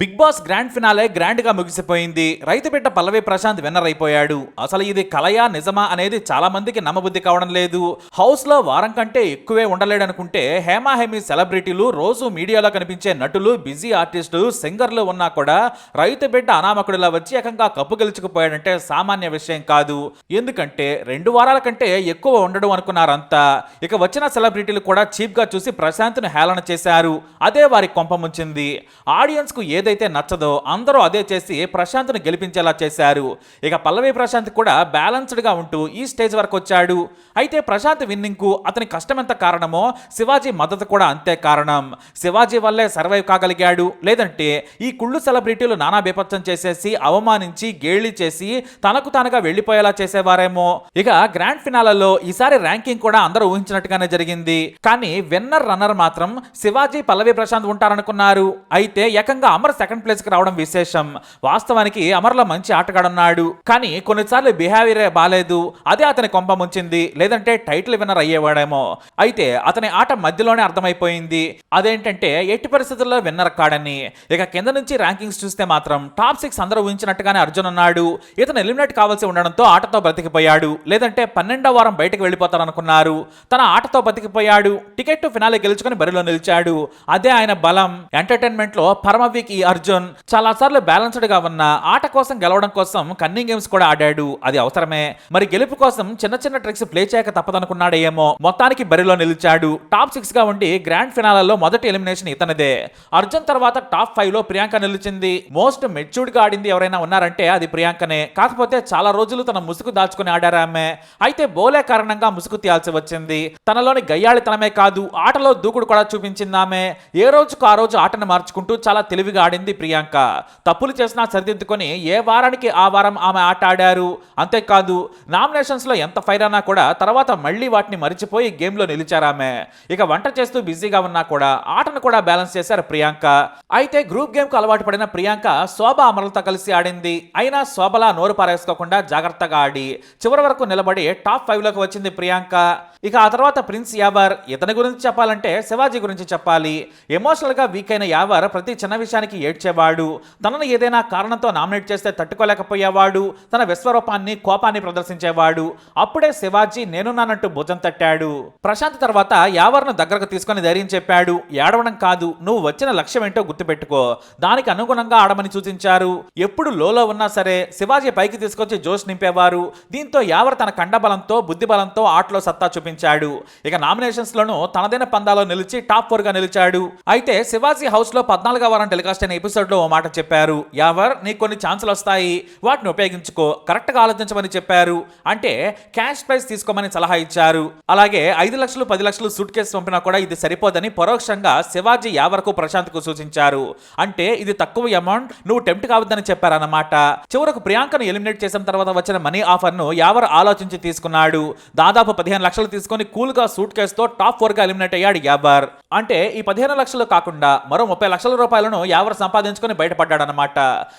Big boss grand finale గ్రాండ్గా ముగిసిపోయింది. రైతు బిడ్డ పల్లవి ప్రశాంత్ విన్నర్ అయిపోయాడు. అసలు ఇది కలయా నిజమా అనేది చాలా మందికి నమ్మబుద్ధి కావడం లేదు. హౌస్లో వారం కంటే ఎక్కువే ఉండలేడనుకుంటే హేమాహేమి సెలబ్రిటీలు రోజు మీడియాలో కనిపించే నటులు బిజీ ఆర్టిస్టు సింగర్లు ఉన్నా కూడా రైతు బిడ్డ అనామకుడిలా వచ్చి ఏకంగా కప్పు గెలుచుకుపోయాడంటే సామాన్య విషయం కాదు. ఎందుకంటే రెండు వారాల కంటే ఎక్కువ ఉండడం అనుకున్నారంతా. ఇక వచ్చిన సెలబ్రిటీలు కూడా చీప్గా చూసి ప్రశాంత్ను హేళన చేశారు. అదే వారి కొంప ముంచింది ఆడియన్స్కు ఏదైతే నచ్చదో అందరూ అదే చేసి ప్రశాంత్ను గెలిపించేలా చేశారు. ఇక పల్లవి ప్రశాంత్ కూడా బ్యాలెన్స్డ్గా ఉంటూ ఈ స్టేజ్ వరకు వచ్చాడు. అయితే ప్రశాంత్ విన్నింగ్కు అతని కష్టం ఎంత కారణమో శివాజీ మద్దతు కూడా అంతే కారణం. శివాజీ వల్లే సర్వైవ్ కాగలిగాడు. లేదంటే ఈ కుళ్ళు సెలబ్రిటీలు నానా బీపత్సం చేసేసి అవమానించి గేలి చేసి తనకు తానుగా వెళ్ళిపోయేలా చేసేవారేమో. ఇక గ్రాండ్ ఫినాలలో ఈసారి ర్యాంకింగ్ కూడా అందరూ ఊహించినట్టుగానే జరిగింది. కానీ విన్నర్ రన్నర్ మాత్రం శివాజీ పల్లవి ప్రశాంత్ ఉంటారనుకున్నారు. అయితే ఏకంగా అమర్ సెకండ్ ప్లేస్కి రావడం విశేషం. వాస్తవానికి అమర్ల మంచి ఆటగాడున్నాడు. కానీ కొన్నిసార్లు బిహేవియర్ బాలేదు. అదే అతని కొంప ముంచింది. లేదంటే టైటిల్ విన్నర్ అయ్యేవాడేమో. అయితే అతని ఆట మధ్యలోనే అర్థమైపోయింది. అదేంటంటే ఎట్టి పరిస్థితుల్లో విన్నర్ కాడని. ఇక కింద నుంచి ర్యాంకింగ్స్ చూస్తే మాత్రం టాప్ సిక్స్ అందరూ ఊహించినట్టుగానే అర్జున్ అన్నాడు ఇతను ఎలిమినేట్ కావాల్సి ఉండడంతో ఆటతో బ్రతికిపోయాడు. లేదంటే పన్నెండో వారం బయటకు వెళ్ళిపోతారనుకున్నారు. తన ఆటతో బతికిపోయాడు టికెట్ ఫినాలే గెలుచుకొని బరిలో నిలిచాడు. అదే ఆయన బలం. ఎంటర్టైన్మెంట్లో పరమ వీక్ ఈ అర్జున్ చాలా సార్లు బ్యాలెన్స్డ్గా ఉన్న ఆట కోసం గెలవడం కోసం కన్నింగ్ గేమ్స్ కూడా ఆడాడు. అది అవసరమే. మరి గెలుపు కోసం చిన్న చిన్న ట్రిక్స్ ప్లే చేయక తప్పదనుకున్నాడేమో మొత్తానికి బరిలో నిలిచాడు. టాప్ సిక్స్గా ఉండి గ్రాండ్ ఫినాలలో మొదటి ఎలిమినేషన్ ఇతనిదే. అర్జున్ తర్వాత టాప్ ఫైవ్లో ప్రియాంక నిలిచింది. మోస్ట్ మెచ్యూర్డ్గా ఆడింది ఎవరైనా ఉన్నారంటే అది ప్రియాంకనే. కాకపోతే చాలా రోజులు తన ముసుగు దాచుకుని ఆడారు ఆమె. అయితే బోలే కారణంగా ముసుగు తీయాల్సి వచ్చింది. తనలోని గయ్యాళితనమే కాదు ఆటలో దూకుడు కూడా చూపించింది ఆమె. ఏ రోజుకు ఆ రోజు ఆటను మార్చుకుంటూ చాలా తెలివిగా ఆడింది ప్రియాంక. తప్పులు చేసినా సరిదిద్దుకొని ఏ వారానికి ఆ వారం ఆమె ఆట ఆడారు? అంతేకాదు నామినేషన్స్లో ఎంత ఫైర్ అయినా కూడా తర్వాత మళ్ళీ వాటిని మరిచిపోయి గేమ్లో నిలిచారు ఆమె. ఇక వంట చేస్తూ బిజీగా ఉన్నా కూడా ఆటను కూడా బ్యాలెన్స్ చేశారు ప్రియాంక. అయితే గ్రూప్ గేమ్కు అలవాటు పడిన ప్రియాంక శోభ అమరలతో కలిసి ఆడింది. అయినా శోభలా నోరు పారేసుకోకుండా జాగ్రత్తగా ఆడి చివరి వరకు నిలబడి టాప్ ఫైవ్లోకి వచ్చింది ప్రియాంక. ఇక ఆ తర్వాత ప్రిన్స్ యావర్. ఇతని గురించి చెప్పాలంటే శివాజీ గురించి చెప్పాలి. ఎమోషనల్గా వీక్ అయిన యావర్ ప్రతి చిన్న విషయానికి ఏడ్చేవాడు తనను ఏదైనా కారణంతో నామినేట్ చేస్తే తట్టుకోలేకపోయేవాడు తన విశ్వరూపాన్ని కోపాన్ని ప్రదర్శించేవాడు. అప్పుడే శివాజీ నేనున్నానంటూ భుజం తట్టాడు. ప్రశాంత్ తర్వాత యావర్ను దగ్గరకు తీసుకొని ధైర్యం చెప్పాడు ఏడవడం కాదు నువ్వు వచ్చిన లక్ష్యం ఏంటో గుర్తుపెట్టుకో. దానికి అనుగుణంగా ఆడమని సూచించారు. ఎప్పుడు లోలో ఉన్నా సరే శివాజీ పైకి తీసుకొచ్చి జోష్ నింపేవారు. దీంతో యావర్ తన కండబలంతో బుద్ధి బలంతో ఆటలో సత్తా చూపించాడు. ఇక నామినేషన్స్ లోను తనదైన పందాలో నిలిచి టాప్ ఫోర్గా నిలిచాడు. అయితే శివాజీ హౌస్లో పద్నాలుగవ వారం టెలికాస్ట్ అయిన ఎపిసోడ్లో ఓ మాట చెప్పారు. యావర్ నీకు కొన్ని ఛాన్సులు వస్తాయి. వాటిని ఉపయోగించుకో. కరెక్ట్గా ఆలోచించమని చెప్పారు. అంటే క్యాష్ ప్రైస్ తీసుకోమని సలహా ఇచ్చారు. అలాగే ఐదు లక్షలు పది లక్షలు సూట్ కేసు పంపినా కూడా ఇది సరిపోదని పరోక్షంగా శివాజీ యావర్కు ప్రశాంత్కు సూచించారు. అంటే ఇది తక్కువ అమౌంట్ నువ్వు టెంప్ట్ కావద్దని చెప్పారన్నమాట. చివరకు ప్రియాంకను ఎలిమినేట్ చేసిన తర్వాత వచ్చిన మనీ ఆఫర్ను యావర్ ఆలోచించి తీసుకున్నాడు. దాదాపు పదిహేను లక్షలు తీసుకొని కూల్గా సూట్ కేసుతో టాప్ ఫోర్గా ఎలిమినేట్ అయ్యాడు యావర్. అంటే ఈ పదిహేను లక్షలు కాకుండా మరో ముప్పై లక్షల రూపాయలను యావర్ సంపాదించుకొని బయటపడ్డాడనమాట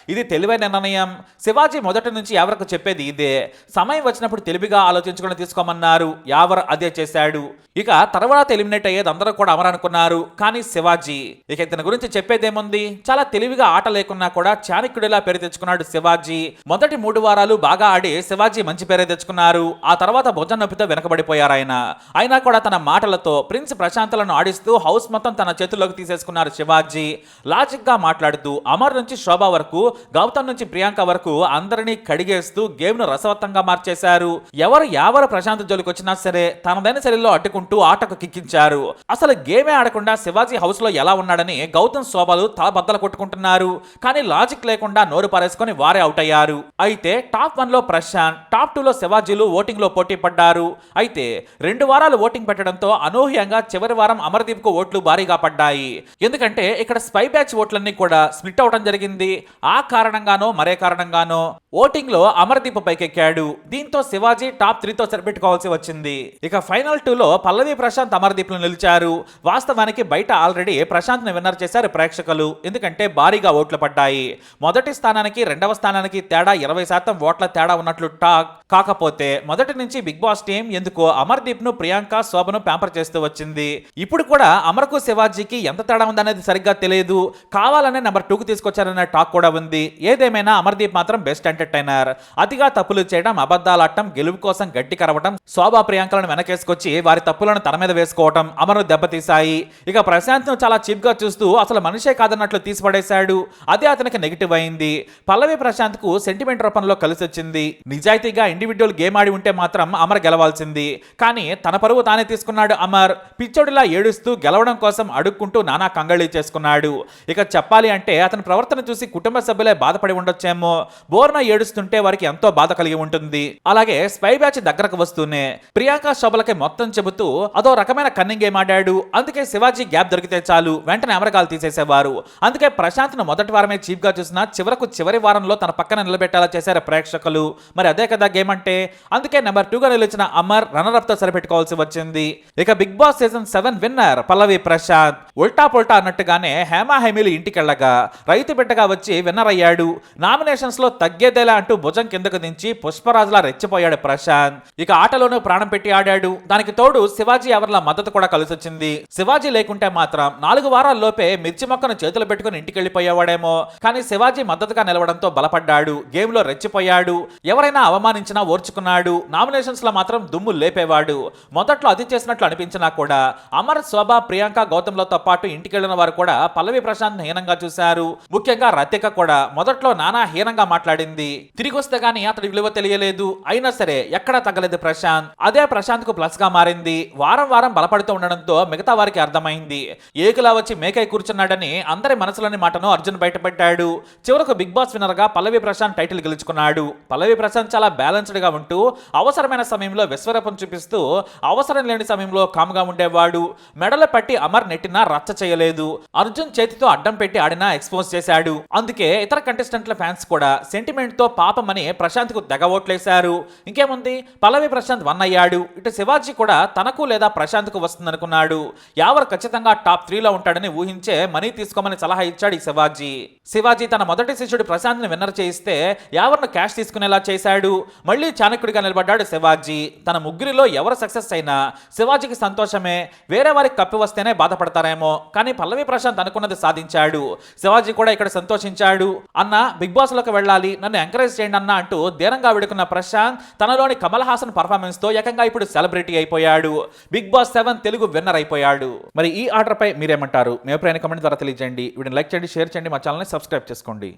ఇది తెలివైన నిర్ణయం. శివాజీ మొదటి నుంచి ఎవరికి చెప్పేది ఇదే. సమయం వచ్చినప్పుడు తెలివిగా ఆలోచించుకొని తీసుకోమన్నారు. యావర్ అదే చేశాడు. ఇక తర్వాత ఎలిమినేట్ అయ్యేది అందరూ కూడా అమరనుకున్నారు. కానీ శివాజీ ఇక ఇతని గురించి చెప్పేదేముంది? చాలా తెలివిగా ఆట లేకున్నా కూడా చాణక్యుడిలా పేరు తెచ్చుకున్నాడు శివాజీ. మొదటి మూడు వారాలు బాగా ఆడి శివాజీ మంచి పేరే తెచ్చుకున్నారు. ఆ తర్వాత భుజం నొప్పితో వెనకబడిపోయారు ఆయన. అయినా కూడా తన మాటలతో ప్రిన్స్ ప్రశాంతలను ఆడిస్తూ హౌస్ మొత్తం తన చేతుల్లోకి తీసేసుకున్నారు శివాజీ. లాజిక్గా మాట్లాడుతూ అమర్ నుంచి శోభ వరకు గౌతమ్ నుంచి ప్రియాంక వరకు అందరినీ కడిగేస్తూ గేమ్ను రసవత్తంగా మార్చేశారు. ఎవరు యావరు ప్రశాంత్ జోలికి వచ్చినా సరే తనదైన శైలిలో అడ్డుకుంటూ ఆటకు కిక్కించారు. అసలు గేమే ఆడకుండా శివాజీ హౌస్లో ఎలా ఉన్నాడని గౌతమ్ శోభలు తల బద్దలు కొట్టుకుంటున్నారు. కానీ లాజిక్ లేకుండా నోరు పారేసుకొని వారే అవుట్ అయ్యారు. అయితే టాప్ వన్లో ప్రశాంత్ టాప్ టూ లో శివాజీలు ఓటింగ్లో పోటీ పడ్డారు. అయితే రెండు వారాలు ఓటింగ్ పెట్టడంతో అనూహ్యంగా చివరి వారం అమర్దీప్కు ఓట్లు భారీగా పడ్డాయి. ఎందుకంటే ఇక్కడ స్పై బ్యాచ్ ఓట్లన్నీ కూడా స్ప్లిట్ అవడం జరిగింది. ఆ కారణంగానో మరే కారణంగానో ఓటింగ్లో అమర్దీప్ పైకెక్కాడు. దీంతో శివాజీ టాప్ త్రీతో సరిపెట్టుకోవాల్సి వచ్చింది. ఇక ఫైనల్ టూ లో పల్లవి ప్రశాంత్ అమర్దీప్ నిలిచారు. వాస్తవానికి బయట ఆల్రెడీ ప్రశాంత్ని విన్నర్ చేశారు ప్రేక్షకులు. ఎందుకంటే భారీగా ఓట్లు పడ్డాయి. మొదటి స్థానానికి రెండవ స్థానానికి తేడా ఇరవై శాతం ఓట్ల తేడా ఉన్నట్లు టాక్. కాకపోతే మొదటి నుంచి బిగ్ బాస్ టీం ఎందుకో అమర్దీప్ను ప్రియాంక శోభను ప్యాంపర్ చేస్తూ వచ్చింది. ఇప్పుడు కూడా అమర్కు శివాజీకి ఎంత తేడా ఉందనేది సరిగ్గా తెలియదు. కావాలని కావాలనే నెంబర్ టూకి తీసుకొచ్చారన్న టాక్ కూడా ఉంది. ఏదేమైనా అమర్దీప్ మాత్రం బెస్ట్ ఎంటర్టైనర్ అతిగా తప్పులు చేయడం అబద్ధాలాడటం గెలుపు కోసం గట్టి కరవటం శోభా ప్రియాంకలను వెనకేసుకొచ్చి వారి తప్పులను తన మీద వేసుకోవటం అమరు దెబ్బతీశాయి. ఇక ప్రశాంత్ను చాలా చీప్గా చూస్తూ అసలు మనిషే కాదన్నట్లు తీసిపడేశాడు. అదే అతనికి నెగిటివ్ అయింది. పల్లవి ప్రశాంత్కు సెంటిమెంట్ రూపంలో కలిసి వచ్చింది నిజాయితీగా ఇండివిజువల్ గేమ్ ఆడి ఉంటే మాత్రం అమర్ గెలవాల్సింది. కానీ తన పరువు తానే తీసుకున్నాడు అమర్. పిచ్చోడిలా ఏడుస్తూ గెలవడం కోసం అడుక్కుంటూ నానా కంగళి చేసుకున్నాడు. ఇక చెప్ప చెప్పాలి అంటే అతని ప్రవర్తన చూసి కుటుంబ సభ్యులే బాధపడి ఉండొచ్చేమో. బోర్న ఏడుస్తుంటే వారికి ఎంతో బాధ కలిగి ఉంటుంది. అలాగే స్పై బ్యాచ్ దగ్గరకు వస్తూనే ప్రియాంక శోభలకి మొత్తం చెబుతూ అదో రకమైన కన్నింగ్ గేమ్ ఆడాడు? అందుకే శివాజీ గ్యాప్ దొరికితే చాలు. వెంటనే అమరకాలు తీసేసేవారు. అందుకే ప్రశాంత్ను మొదటి వారమే చీప్గా చూసినా చివరకు చివరి వారంలో తన పక్కన నిలబెట్టేలా చేశారు ప్రేక్షకులు. మరి అదే కదా గేమ్ అంటే? అందుకే నెంబర్ టూగా నిలిచిన అమర్ రన్నర్ అప్తో సరిపెట్టుకోవాల్సి వచ్చింది. ఇక Bigg Boss season seven winner Pallavi Prashanth. ఉల్టా పుల్టా అన్నట్టుగానే హేమా ఇంటికి ఇంటికెళ్ళగా రైతు బిడ్డగా వచ్చి విన్నర్ అయ్యాడు నామినేషన్స్లో తగ్గేదేలా అంటూ భుజం కిందకు దించి పుష్పరాజులా రెచ్చిపోయాడు ప్రశాంత్. ఇక ఆటలోనూ ప్రాణం పెట్టి ఆడాడు. దానికి తోడు శివాజీ ఎవర్ల మద్దతు కూడా కలిసొచ్చింది. శివాజీ లేకుంటే మాత్రం నాలుగు వారాల్లోపే మిర్చి మొక్కను చేతులు పెట్టుకుని ఇంటికి వెళ్ళిపోయేవాడేమో. కానీ శివాజీ మద్దతుగా నిలవడంతో బలపడ్డాడు. గేమ్లో రెచ్చిపోయాడు. ఎవరైనా అవమానించినా ఓర్చుకున్నాడు. నామినేషన్స్లో మాత్రం దుమ్ము లేపేవాడు. మొదట్లో అది చేసినట్లు అనిపించినా కూడా అమర్ శోభ ప్రియాంక గౌతమ్లతో పాటు ఇంటికి వెళ్ళిన వారు కూడా పల్లవి ప్రశాంత్ హీనంగా చూశారు. ముఖ్యంగా రతిక కూడా మొదట్లో నానా హీనంగా మాట్లాడింది. తిరిగి వస్తే గానీ అతడి విలువ తెలియలేదు. అయినా సరే ఎక్కడా తగ్గలేదు ప్రశాంత్. అదే ప్రశాంత్కు ప్లస్గా మారింది. వారం వారం బలపడుతూ ఉండడంతో మిగతా వారికి అర్థమైంది. ఏకులా వచ్చి మేకై కూర్చున్నాడని అందరి మనసులోని మాటను అర్జున్ బయటపెట్టాడు. చివరకు బిగ్ బాస్ విన్నర్గా పల్లవి ప్రశాంత్ టైటిల్ గెలుచుకున్నాడు. పల్లవి ప్రశాంత్ చాలా బ్యాలెన్స్డ్గా ఉంటూ అవసరమైన సమయంలో విశ్వరూపం చూపిస్తూ అవసరం లేని సమయంలో కామ్గా ఉండేవాడు. మెడలు పట్టి అమర్ నెట్టినా రచ్చ చేయలేదు. అర్జున్ చేతితో అడ్డం పెట్టి ఆడినా ఎక్స్పోజ్ చేశాడు. అందుకే ఇతర కంటెస్టెంట్ల ఫ్యాన్స్ కూడా సెంటిమెంట్తో పాపమని ప్రశాంత్కు తెగ ఓట్లేశారు. ఇంకేముంది? పల్లవి ప్రశాంత్ వన్ అయ్యాడు. ఇటు శివాజీ కూడా తనకు లేదా ప్రశాంత్కు వస్తుందనుకున్నాడు. యావర్ ఖచ్చితంగా టాప్ త్రీలో ఉంటాడని ఊహించే మనీ తీసుకోమని సలహా ఇచ్చాడు ఈ శివాజీ. శివాజీ తన మొదటి శిష్యుడు ప్రశాంత్ని విన్నర్ చేయిస్తే యావర్ను క్యాష్ తీసుకునేలా చేశాడు. మళ్ళీ చాణక్యుడిగా నిలబడ్డాడు శివాజీ. తన ముగ్గురిలో ఎవరు సక్సెస్ అయినా శివాజీకి సంతోషమే. వేరే వారికి కప్పి వస్తేనే బాధపడతారేమో. కానీ పల్లవి ప్రశాంత్ అనుకున్నది సాధించాడు. శివాజీ కూడా ఇక్కడ సంతోషించాడు. అన్న బిగ్ బాస్లోకి వెళ్ళాలి. నన్ను ఎంకరేజ్ చేయండి అన్న అంటూ దీనంగా విడుకున్న ప్రశాంత్ తనలోని కమల్ హాసన్ పర్ఫార్మెన్స్తో ఏకంగా ఇప్పుడు సెలబ్రిటీ అయిపోయాడు. Bigg Boss seven Telugu winner అయిపోయాడు. మరి ఈ ఆర్డర్ పై మీరేమంటారు? మీ అభిప్రాయాన్ని కమెంట్ ద్వారా తెలియజేయండి. వీడిని లైక్ చేయండి షేర్ చేయండి మా ఛానల్ని సబ్స్క్రైబ్ చేసుకోండి.